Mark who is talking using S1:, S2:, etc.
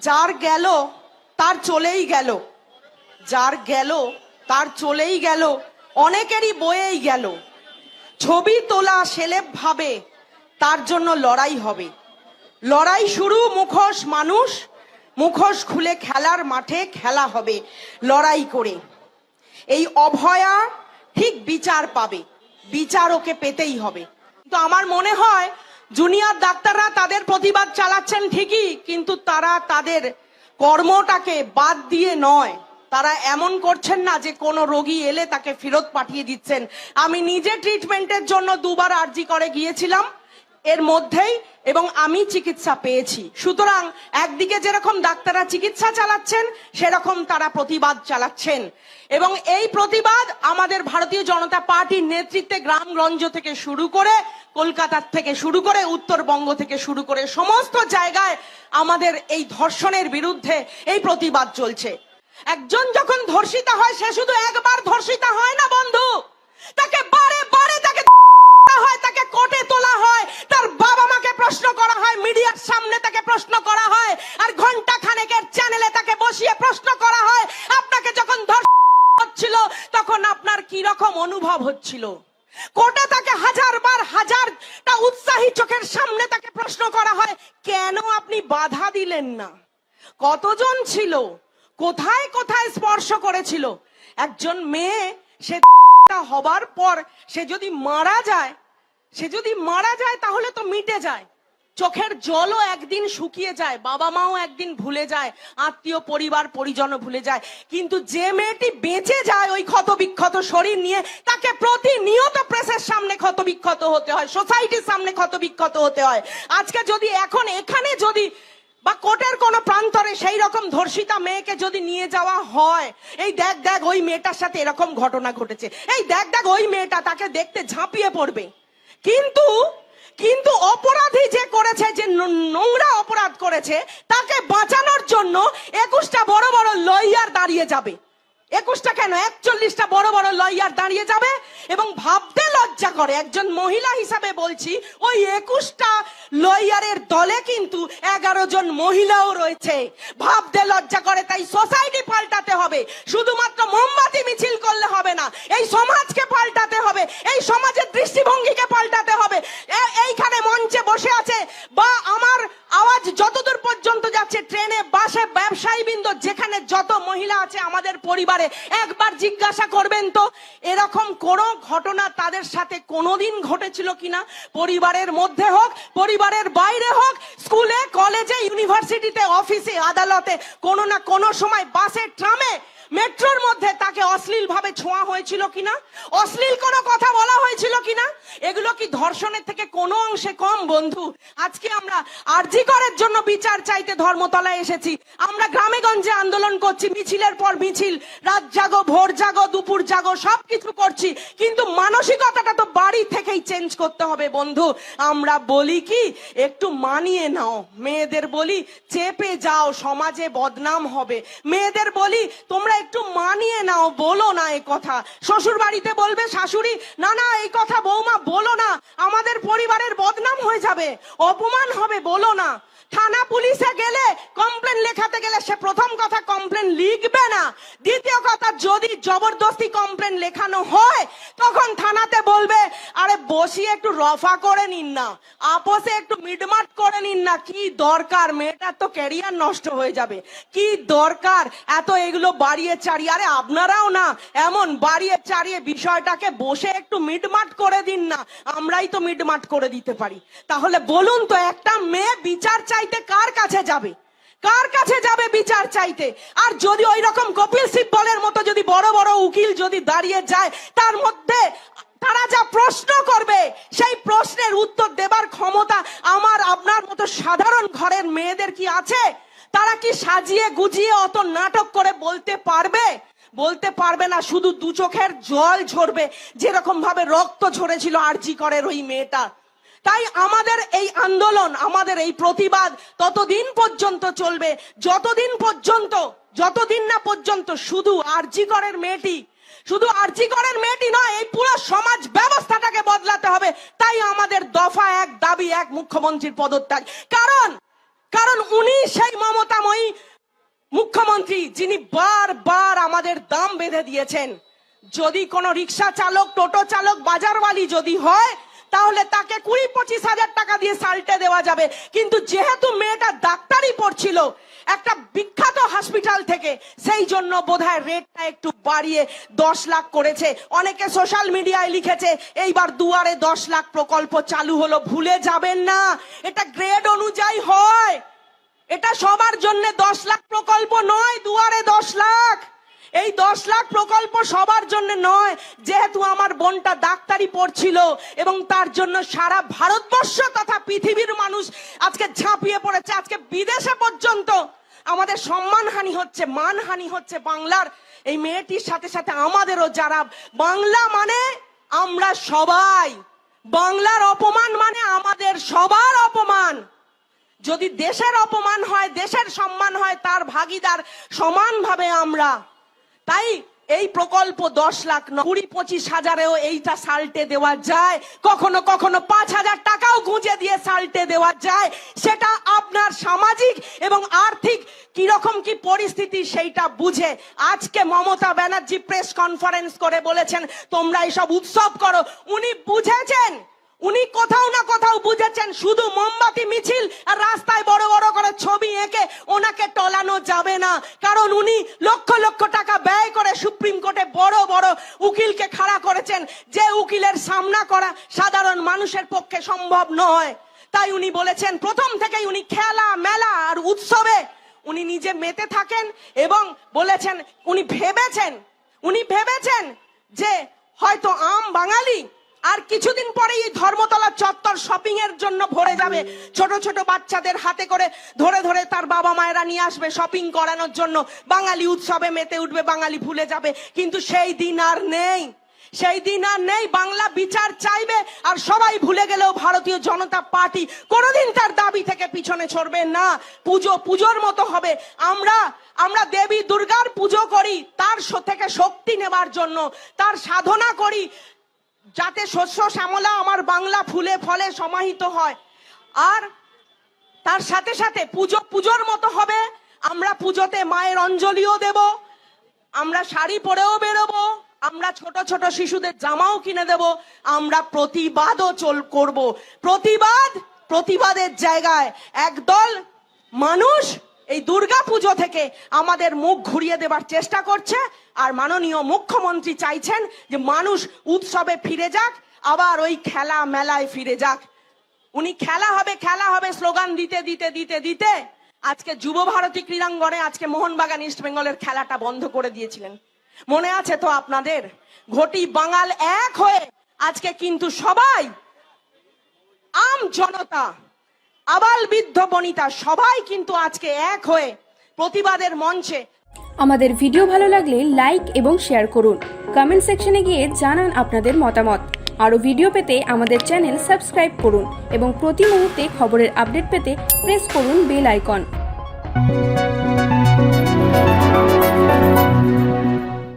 S1: যার গেল, তার চলেই গেল। যার গেল, তার চলেই গেল। অনেকেরই বয়েই গেল। ছবি তোলা সেলেব ভাবে, তার জন্য লড়াই হবে। লড়াই শুরু, মুখোশ মানুষ, মুখোশ খুলে খেলার মাঠে খেলা হবে লড়াই করে। এই অভয়া ঠিক বিচার পাবে। বিচার ওকে পেতেই হবে। তো আমার মনে হয় জুনিয়র ডাক্তাররা তাদের প্রতিবাদ চালাচ্ছেন ঠিকই, কিন্তু তারা তাদের কর্মটাকে বাদ দিয়ে নয়। তারা এমন করছেন না যে কোনো রোগী এলে তাকে ফেরত পাঠিয়ে দিচ্ছেন। আমি নিজে ট্রিটমেন্টের জন্য দুবার আর্জি করে গিয়েছিলাম, এর মধ্যেই, এবং আমি চিকিৎসা পেয়েছি। সুতরাং একদিকে যেরকম ডাক্তাররা চিকিৎসা চালাচ্ছেন, সেরকম তারা প্রতিবাদ চালাচ্ছেন। এবং এই প্রতিবাদ আমাদের ভারতীয় জনতা পার্টির নেতৃত্বে গ্রামগঞ্জ থেকে শুরু করে কলকাতার থেকে শুরু করে উত্তরবঙ্গ থেকে শুরু করে সমস্ত জায়গায় আমাদের এই ধর্ষণের বিরুদ্ধে এই প্রতিবাদ চলছে। একজন যখন ধর্ষিতা হয়, সে শুধু একবার ধর্ষিতা হয় না, বন্ধু। তাকে বারে বারে তাকে হয়, তাকে কোর্টে তোলা হয়। তার বাবা মাকে প্রশ্ন করা হয়, মিডিয়ার সামনে তাকে প্রশ্ন করা হয়, আর ঘণ্টা খানেকের চ্যানেলে তাকে বসিয়ে প্রশ্ন করা হয়, আপনাকে যখন ধর্ষণ হচ্ছিল, তখন আপনার কি রকম অনুভব হচ্ছিল? কোর্টে তাকে হাজার বার হাজারটা উৎসাহী চোখের সামনে তাকে প্রশ্ন করা হয়, কেন আপনি বাধা দিলেন না? কতজন ছিল? কোথায় কোথায় স্পর্শ করেছিল? একজন মেয়ে, সে হবার পর সে যদি মারা যায়, সে যদি মারা যায় তাহলে তো মিটে যায়। চোখের জলও একদিন শুকিয়ে যায়, বাবা মাও একদিন ভুলে যায়, আত্মীয় পরিবার, পরিজনও ভুলে যায়। কিন্তু যে মেয়েটি বেঁচে যায় ওই ক্ষত বিক্ষত শরীর নিয়ে, তাকে প্রতিনিয়ত প্রেসের সামনে ক্ষত বিক্ষত হতে হয়, সোসাইটির সামনে ক্ষত বিক্ষত হতে হয়। আজকে যদি এখন এখানে যদি বা কোর্টের কোন প্রান্তরে সেই রকম ধর্ষিতা মেয়েকে যদি নিয়ে যাওয়া হয়, এই দেখ দেখ ওই মেয়েটার সাথে এরকম ঘটনা ঘটেছে। এই দেখ দেখ ওই মেয়েটা তাকে দেখতে ঝাঁপিয়ে পড়বে। কিন্তু কিন্তু অপরাধী যে করেছে, যে নোংরা অপরাধ করেছে, তাকে বাঁচানোর জন্য একুশটা বড় বড় লইয়ার দাঁড়িয়ে যাবে। একুশটা কেন? একচল্লিশটা বড় বড় লয়ার দাঁড়িয়ে যাবে এবং ভাবতে লজ্জা করে। একজন মহিলা হিসাবে বলছি, ওই একুশটা লয়ারের দলে কিন্তু এগারো জন মহিলাও রয়েছে। ভাবতে লজ্জা করে, তাই সোসাইটি পাল্টাতে হবে। শুধুমাত্র মোমবাতি মিছিল করলে হবে না, এই সমাজকে পাল্টাতে হবে, এই সমাজের দৃষ্টিভঙ্গিকে পাল্টাতে হবে। এইখানে পরিবারে একবার জিজ্ঞাসা করবেন তো, এরকম কোন ঘটনা তাদের সাথে কোনোদিন ঘটেছিল কিনা? পরিবারের মধ্যে হোক, পরিবারের বাইরে হোক, স্কুলে, কলেজে, ইউনিভার্সিটিতে, অফিসে, আদালতে, কোনো না কোনো সময় বাসে, ট্রামে মেট্রোর মধ্যে তাকে অশ্লীল ভাবে ছোঁয়া হয়েছিল কিনা? অশ্লীল কোনো কথা বলা হয়েছিল কিনা? এগুলো কি ধর্ষণের থেকে কোনো অংশে কম, বন্ধু? আজকে আমরা আরজি করার জন্য বিচার চাইতে ধর্মতলায় এসেছি। আমরা গ্রামে গঞ্জে আন্দোলন করছি, মিছিলের পর মিছিল। রাত জাগো, ভোর জাগো, দুপুর জাগো সব কিছু করছি। কিন্তু মানসিকতাটা তো বাড়ি থেকেই চেঞ্জ করতে হবে, বন্ধু। আমরা বলি কি, একটু মানিয়ে নাও। মেয়েদের বলি, চেপে যাও, সমাজে বদনাম হবে। মেয়েদের বলি, তোমরা একটু মানিয়ে নাও, বলো না এ কথা। শ্বশুর বাড়িতে বলবে, শাশুড়ি, না না, এই কথা বৌমা বলো না। আমাদের পরিবারের বদনাম হয়ে যাবে, অপমান হবে, বলো না। থানা পুলিশে গেলে কমপ্লেন লেখাতে গেলে সে প্রথম কথা কমপ্লেন লিখবে না। দ্বিতীয় কথা, যদি জবরদস্তি কমপ্লেন লেখানো হয়, তখন থানাতে বলবে, আরে বসিয়ে একটু রফা করে নিন না আপোষে একটু মিটমাট করে নিন না, কি দরকার? মেয়েটার তো ক্যারিয়ার নষ্ট হয়ে যাবে। কি দরকার? এত এগুলো বাড়িয়ে চাড়িয়ে, আরে আপনারাও না, এমন বাড়িয়ে চাড়িয়ে বিষয়টাকে বসে একটু মিটমাট করে দিন না, আমরাই তো মিটমাট করে দিতে পারি। তাহলে বলুন তো, একটা মেয়ে বিচার চাইতে কার কাছে যাবে? কার কাছে যাবে বিচার চাইতে? আর যদি ওই রকম কপিল সিব্বলের মতো যদি বড় বড় উকিল যদি দাঁড়িয়ে যায়, তার মধ্যে তারা যা প্রশ্ন করবে, সেই প্রশ্নের উত্তর দেবার ক্ষমতা আমার, আপনার মতো সাধারণ ঘরের মেয়েদের কি আছে? তারা কি সাজিয়ে গুজিয়ে অত নাটক করে বলতে পারবে? বলতে পারবে না, শুধু দু চোখের জল ঝরবে যেরকম ভাবে রক্ত ঝরেছিল আরজি করের ওই মেয়েটা। তাই আমাদের এই আন্দোলন, আমাদের এই প্রতিবাদ ততদিন পর্যন্ত চলবে। যতদিন পর্যন্ত, যতদিন না পর্যন্ত শুধু আরজি করের মেয়েটি, শুধু আরজি করের মেয়েটি নয়, এই পুরো সমাজ ব্যবস্থাটাকে বদলাতে হবে। তাই আমাদের দফা এক, দাবি এক, মুখ্যমন্ত্রীর পদত্যাগ। কারণ কারণ উনি সেই মমতাময়ী মুখ্যমন্ত্রী যিনি বারবার আমাদের দাম বেঁধে দিয়েছেন। যদি কোনো রিক্সা চালক, টোটো চালক, বাজারওয়ালি যদি হয় তাহলে তাকে কুড়ি পঁচিশ হাজার টাকা দিয়ে সাল্টে দেওয়া যাবে। কিন্তু যেহেতু মেয়েটা ডাক্তারি পড়ছিল, একটা বিখ্যাত হসপিটাল থেকে, সেই জন্য বোধহয় রেটটা একটু বাড়িয়ে দশ লাখ করেছে। অনেকে সোশ্যাল মিডিয়ায় লিখেছে, এইবার দুয়ারে দশ লাখ প্রকল্প চালু হলো, ভুলে যাবেন না। এটা গ্রেড অনুযায়ী হয়। এটা সবার জন্য দশ লাখ প্রকল্প নয়, দুয়ারে দশ লাখ। এই দশ লাখ প্রকল্প সবার জন্য নয়, যেহেতু আমার বোনটা ডাক্তারি পড়ছিল এবং তার জন্য সারা ভারতবর্ষ তথা পৃথিবীর মানুষ আজকে ঝাঁপিয়ে পড়েছে। আজকে বিদেশে পর্যন্ত আমাদের সম্মানহানি হচ্ছে, মানহানি হচ্ছে বাংলার এই মেয়েটির সাথে সাথে আমাদেরও যারা বাংলা মানে আমরা সবাই। বাংলার অপমান মানে আমাদের সবার অপমান। যদি দেশের অপমান হয়, দেশের সম্মান হয়, তার ভাগিদার সমানভাবে আমরা তাই এই প্রকল্প দশ লাখ কুড়ি পঁচিশ হাজারেও এইটা সাল্টে দেওয়া যায়। কখনো কখনো পাঁচ হাজার টাকাও গুঁজে দিয়ে সাল্টে দেওয়া যায়। সেটা আপনার সামাজিক এবং আর্থিক কীরকম কি পরিস্থিতি সেইটা বুঝে আজকে মমতা ব্যানার্জি প্রেস কনফারেন্স করে বলেছেন, তোমরা এইসব উৎসব করো। উনি বুঝেছেন, উনি কোথাও না কোথাও বুঝেছেন, শুধু মোমবাতি, মিছিল ওনাকে টলানো যাবে না। কারণ উনি লক্ষ লক্ষ টাকা ব্যয় করে সুপ্রিম কোর্টে বড় বড় উকিলকে খাড়া করেছেন। যে উকিলের সামনা করা সাধারণ মানুষের পক্ষে সম্ভব নয়। তাই উনি বলেছেন, প্রথম থেকেই উনি খেলা, মেলা আর উৎসবে উনি নিজে মেতে থাকেন এবং বলেছেন, উনি ভেবেছেন উনি ভেবেছেন যে হয়তো আম বাঙালি আর কিছুদিন পরেই ধর্মতলা চত্বর শপিং এর জন্য ভরে যাবে। ছোট ছোট বাচ্চাদের হাতে করে ধরে ধরে তার বাবা মায়েরা নিয়ে আসবে শপিং করানোর জন্য। বাঙালি উৎসবে মেতে উঠবে, বাঙালি ভুলে যাবে। কিন্তু সেই দিন আর নেই। সেই দিন আর নেই, বাংলা বিচার চাইবে। আর সবাই ভুলে গেলেও ভারতীয় জনতা পার্টি কোনোদিন তার দাবি থেকে পিছনে ছড়বে না। পুজো পুজোর মতো হবে। আমরা আমরা দেবী দুর্গার পুজো করি, তার থেকে শক্তি নেবার জন্য, তার সাধনা করি। যাতে শস্য শ্যামলা আমার বাংলা ফুলে ফলে সমাহিত হয়। আর তার সাথে সাথে পুজো, পুজোর মতো হবে। আমরা পুজোতে মায়ের অঞ্জলিও দেব। আমরা শাড়ি পরেও বেরোবো। আমরা ছোট ছোট শিশুদের জামাও কিনে দেব। আমরা প্রতিবাদও চল, করব। প্রতিবাদ, প্রতিবাদের জায়গায় একদল মানুষ এই দুর্গা পুজো থেকে আমাদের মুখ ঘুরিয়ে দেবার চেষ্টা করছে, আর মাননীয় মুখ্যমন্ত্রী চাইছেন যে মানুষ উৎসবে ফিরে যাক, আবার ওই খেলা মেলায় ফিরে যাক। উনি খেলা হবে খেলা হবে, স্লোগান দিতে দিতে দিতে দিতে। আজকে যুব ভারতী ক্রীড়াঙ্গনে আজকে মোহনবাগান ইস্ট বেঙ্গলের খেলাটা বন্ধ করে দিয়েছিলেন। মনে আছে তো আপনাদের? ঘটি বাঙাল এক হয়ে আজকে কিন্তু সবাই আম জনতা আবাল বৃদ্ধ বনিতা সবাই কিন্তু আজকে এক হয়ে প্রতিবাদের মঞ্চে।
S2: আমাদের ভিডিও ভালো লাগলে লাইক এবং শেয়ার করুন। কমেন্ট সেকশনে গিয়ে জানান আপনাদের মতামত। আরও ভিডিও পেতে আমাদের চ্যানেল সাবস্ক্রাইব করুন এবং প্রতি মুহূর্তে খবরের আপডেট পেতে প্রেস করুন বেল আইকন।